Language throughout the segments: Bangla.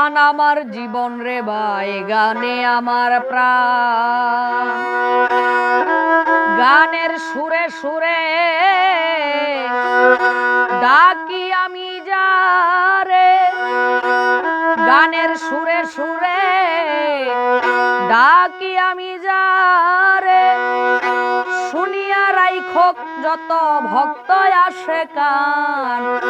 গান আমার জীবন রে ভাই, গানে আমার প্রাণ। গানের সুরে সুরে ডাকি আমি যারে। গানের সুরে সুরে ডাকি আমি যারে। শুনিয়া রাইখক যত ভক্ত আসে কান।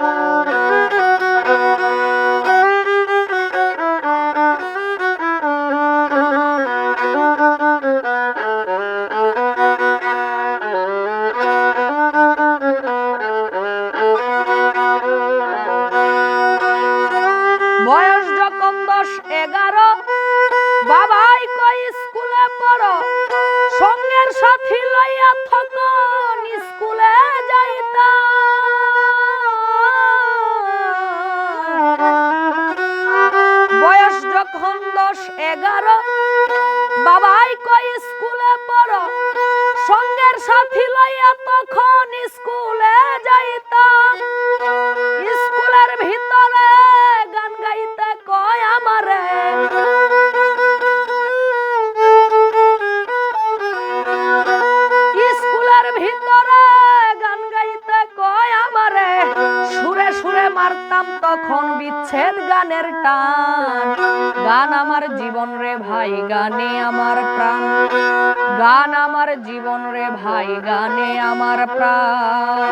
দশ এগারো। বাবাই কই স্কুলে পড়ো। সঙ্গের সাথী লইয়া তখন স্কুলে যাইতাম। মারতাম তখন বিচ্ছেদ গানের টান। গান আমার জীবন রে ভাই, গানে আমার প্রাণ। গান আমার জীবন রে ভাই, গানে আমার প্রাণ।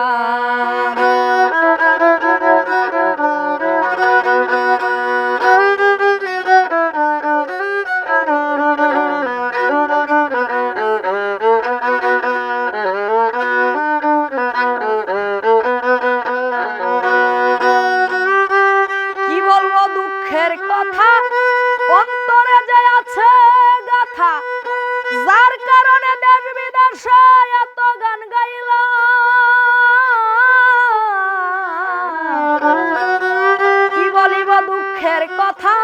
কথা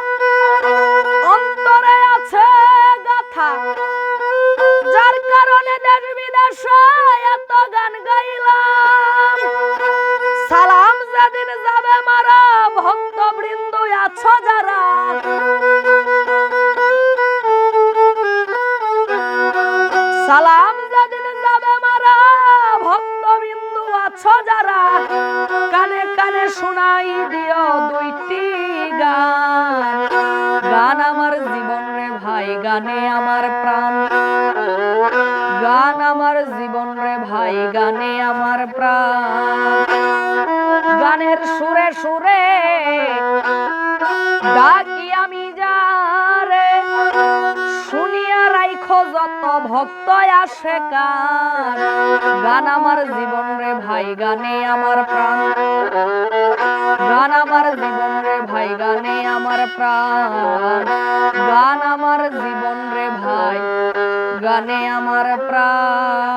অন্তরে আছে গাথা। যার কারণে দেশ বিদেশে এত গান গাইলাম। সালাম যেদিন যাবে মারা ভক্ত বৃন্দ আছো যারা। সালাম যেদিন যাবে মারা ভক্ত বিন্দু আছো যারা। কানে কানে শোনাই দিও দুইটি গান। গানে আমার প্রাণ। গান আমার জীবন রে ভাই, গানে আমার প্রাণ। গানের সুরে সুরে ডাকি আমি যারে, শুনিয়া রাইখো যত ভক্ত আসে কান গান আমার জীবন রে ভাই, গানে আমার প্রাণ। গান আমার জীবন রে ভাই, গানে আমার প্রাণ। ने अमर प्राण।